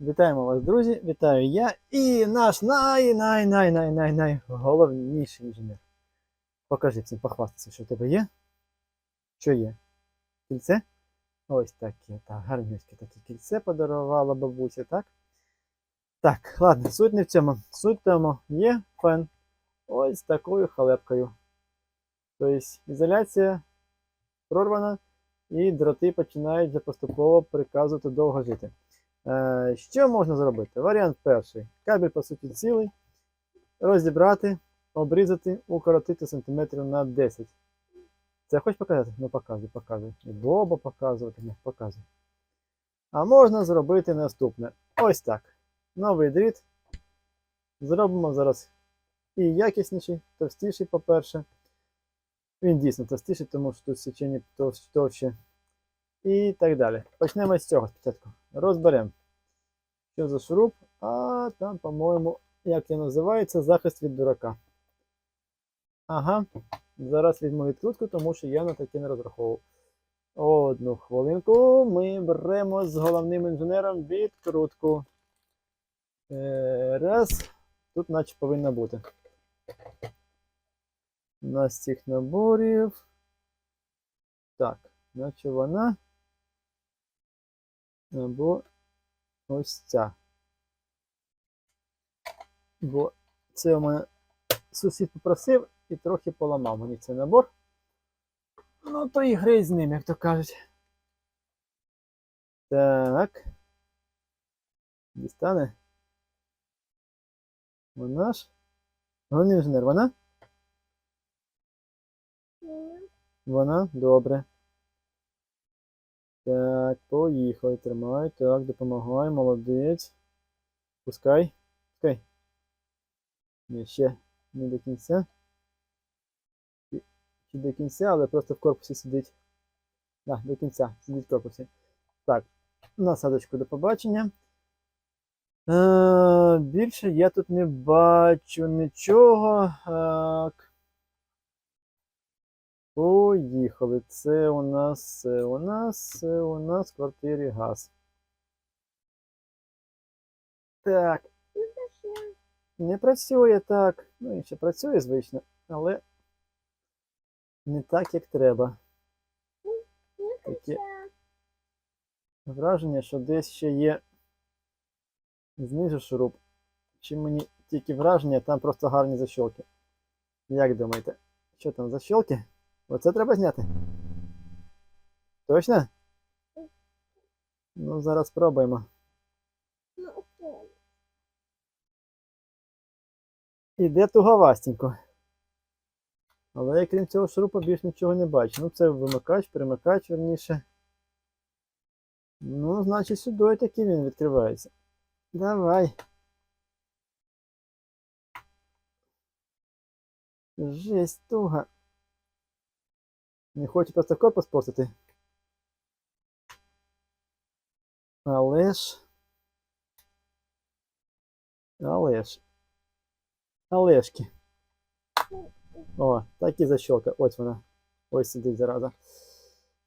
Вітаємо вас, друзі! Вітаю я і наш най-най-най-най-най-най головніший інженер. Покажи всім, похвастайся, що в тебе є. Що є? Кільце? Ось таке, так, гарнюське таке кільце подарувала бабуся, так? Так, ладно, суть не в цьому. Суть в тому, є фен ось такою халепкою. Тобто ізоляція прорвана, і дроти починають вже поступово приказувати довго жити. Е, Що можна зробити? Варіант перший. Кабель, по суті, цілий. Розібрати, обрізати, укоротити сантиметрів на 10. Це хочеш показати? Ну показуй, показуй. Боба показувати, не показуй. А можна зробити наступне. Ось так. Новий дріт. Зробимо зараз і якісніший, товстіший, по-перше. Він дійсно товстіший, тому що тут січені товщ- товще. І так далі. Почнемо з цього спочатку. Розберемо. Що за шуруп? А там, по-моєму, як він називається, захист від дурака. Ага. Зараз візьму відкрутку, тому що я на таке не розраховував. Одну хвилинку. Ми беремо з головним інженером відкрутку. Е, Раз. Тут наче повинна бути. У нас цих наборів. Так, наче вона. Або ось ця. Бо це у мене сусід попросив і трохи поламав мені цей набор. Ну, то і грей з ним, як то кажуть. Так. Дістане. Вона ж. Головний інженер, вона? Вона? Добре. Так, поїхали, тримай. Так, допомагай, молодець. Пускай. Пускай. Ні, ще не до кінця. Чи- до кінця, але просто в корпусі сидить. Так, до кінця сидить в корпусі. Так, насадочку до побачення. Е, більше я тут не бачу нічого. Так. Поїхали. Це у нас, це у нас, це у нас в квартирі газ. Так. Не працює так. Ну, і ще працює, звично, але не так, як треба. Таке враження, що десь ще є знизу шуруп. Чи мені тільки враження, там просто гарні защолки. Як думаєте, що там защолки? Оце треба зняти. Точно? Ну, зараз спробуємо. Іде туговастенько. Але я крім цього шурупа більш нічого не бачу. Ну, це вимикач, перемикач, верніше. Ну, значить, сюди таки він відкривається. Давай. Жесть туга. Не хочу просто корпус портити. Але ж. Але ж. Олешки. О, так і защелка. Ось вона. Ось сидить зараза.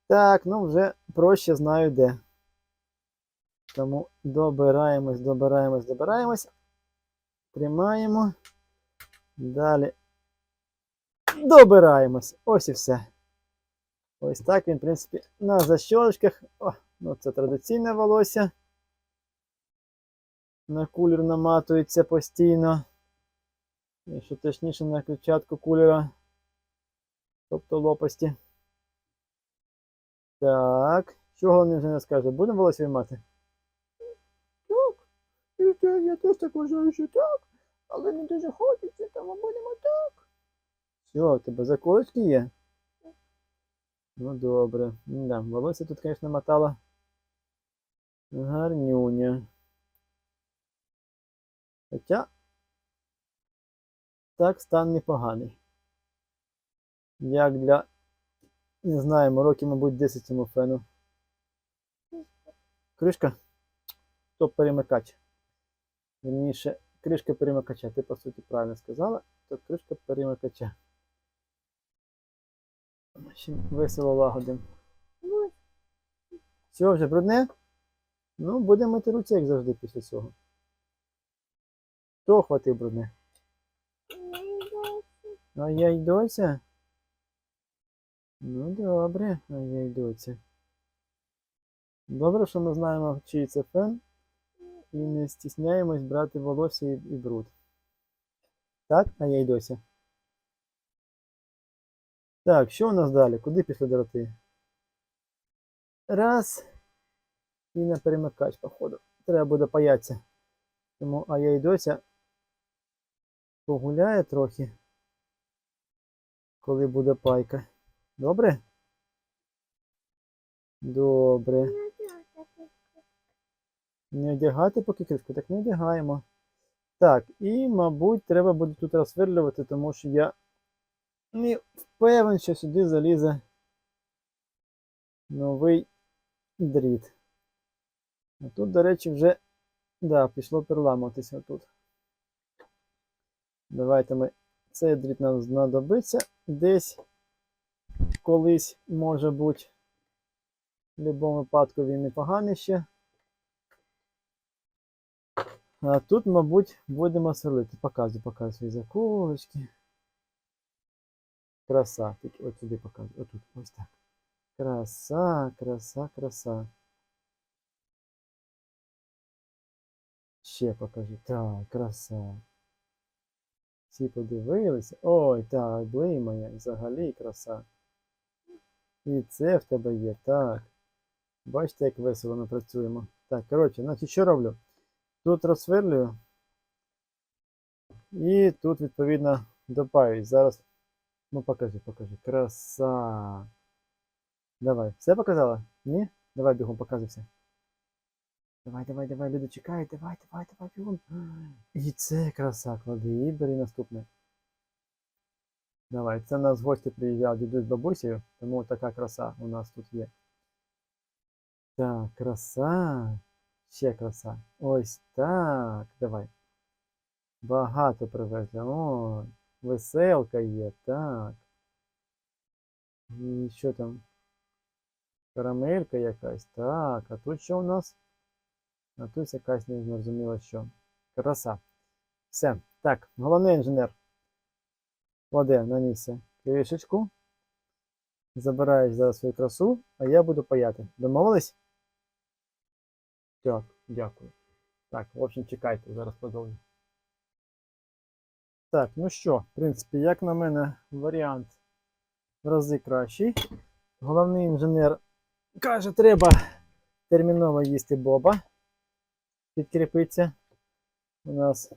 Так, ну вже проще знаю де. Тому добираємось, добираємось, добираємось. Тримаємо. Далі. Добираємось. Ось і все. Ось так він, в принципі, на защолочках. О, ну це традиційне волосся. На кулер наматується постійно. Якщо точніше на ключатку кулера. Тобто лопасті. Так. Що головний вже не скаже? Будемо волосся виймати? Так. І те, я теж так вважаю, що так. Але не дуже хочеться, тому будемо так. Що, у тебе заколочки є? Ну добре. Да, волосся тут, звісно, мотала. Гарнюня. Хоча так стан непоганий. Як для, не знаю, років, мабуть, 10 цьому фену. Кришка? То перемикач. Вірніше, кришка перемикача. Ти, по суті, правильно сказала, то кришка перемикача. Ще весело лагодим. Все, вже брудне? Ну, будемо мити руці, як завжди, після цього. Хто хватив брудне? А я й доця? Ну, добре, а я й доця. Добре, що ми знаємо, чий це фен, і не стісняємось брати волосся і, і бруд. Так, а я й дося. Так, що у нас далі? Куди пішли дроти? Раз. І на перемикач, походу. Треба буде паятися. Тому а я й дося погуляє трохи, коли буде пайка. Добре? Добре. Не одягати поки кришку, так не одягаємо. Так, і, мабуть, треба буде тут розсверлювати, тому що я не впевнений, що сюди залізе новий дріт. А тут, до речі, вже да, пішло переламуватися тут. Давайте ми цей дріт нам знадобиться десь колись, може бути. В будь-якому випадку він непоганий ще. А тут, мабуть, будемо сверлити. Показую, показую свої заколочки. Краса. Тільки от сюди показую. Отут. Ось так. Краса, краса, краса. Ще покажу. Так, краса. Всі подивилися. Ой, так, блимає. Взагалі краса. І це в тебе є. Так. Бачите, як весело ми працюємо. Так, коротше, значить, що роблю? Тут розсверлюю. І тут, відповідно, допаюсь. Зараз. Ну, покажи, покажи. Краса. Давай. Все показала? Ні? Давай бігом показуй все. Давай, давай, давай, люди чекають, давай, давай, давай, бігом. І це краса, клади, і бери наступне. Давай, це в нас в гості приїжджав дідусь з бабусею, тому така краса у нас тут є. Так, краса. Ще краса. Ось так. Давай. Багато привезли. О, веселка є, так. І що там? Карамелька якась. Так, а тут що у нас? А тут якась не зрозуміло що. Краса. Все. Так, головний інженер. Кладе на місце кришечку. Забираєш зараз свою красу, а я буду паяти. Домовились? Так, дякую. Так, в общем, чекайте, зараз продовжу. Так, ну що, в принципі, як на мене, варіант в рази кращий. Головний інженер каже, треба терміново їсти Боба. Підкріпиться. У нас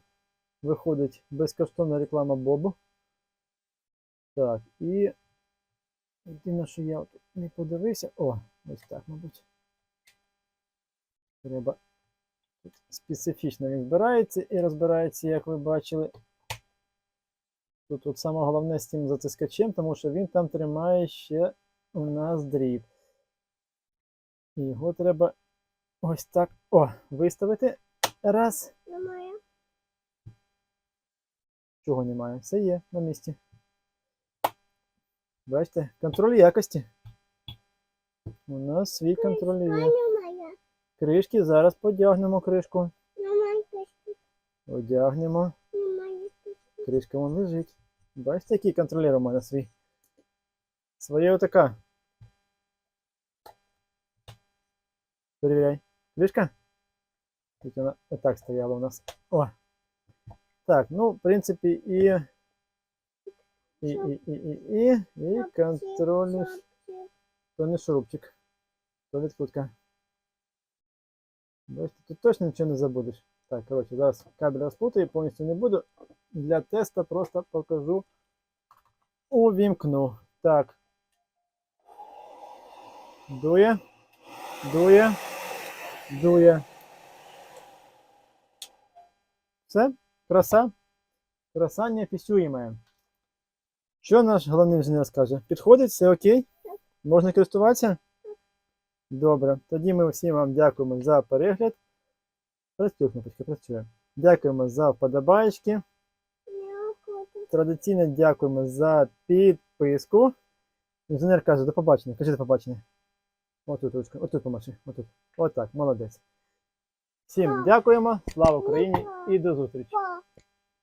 виходить безкоштовна реклама Бобу. Так, і єдине, що я не подивився. О, ось так, мабуть. Треба. Тут специфічно він збирається і розбирається, як ви бачили. Тут, тут саме головне з цим затискачем, тому що він там тримає ще у нас дріб. І його треба ось так о, виставити. Раз. Немає. Чого немає? Все є на місці. Бачите, контроль якості. У нас свій контроль є. Немає. Кришки, зараз подягнемо кришку. Одягнемо. Кришка вон лежить. Бачите, який контролер у мене свій. Своє отака. Перевіряй. Кришка? Тут вона отак стояла у нас. О. Так, ну, в принципі, і. І, і, і, і, і, і контрольний. То не шурупчик, то відкрутка. Бачите, тут точно нічого не забудеш. Так, коротше, зараз кабель розпутаю, повністю не буду. Для теста просто покажу. Увімкну. Так. Дує. Дує. Дує. Все? Краса? Краса неописуєма. Що наш головний інженер скаже? Підходить, все окей? Можна користуватися? Добре. Тоді ми всім вам дякуємо за перегляд. Працює кнопочка, працює. Дякуємо за вподобайки. Традиційно дякуємо за підписку. Інженер каже, до побачення. Кажи до побачення. Отут ручка, отут помаши, отут. Отак, молодець. Всім дякуємо, слава Україні і до зустрічі!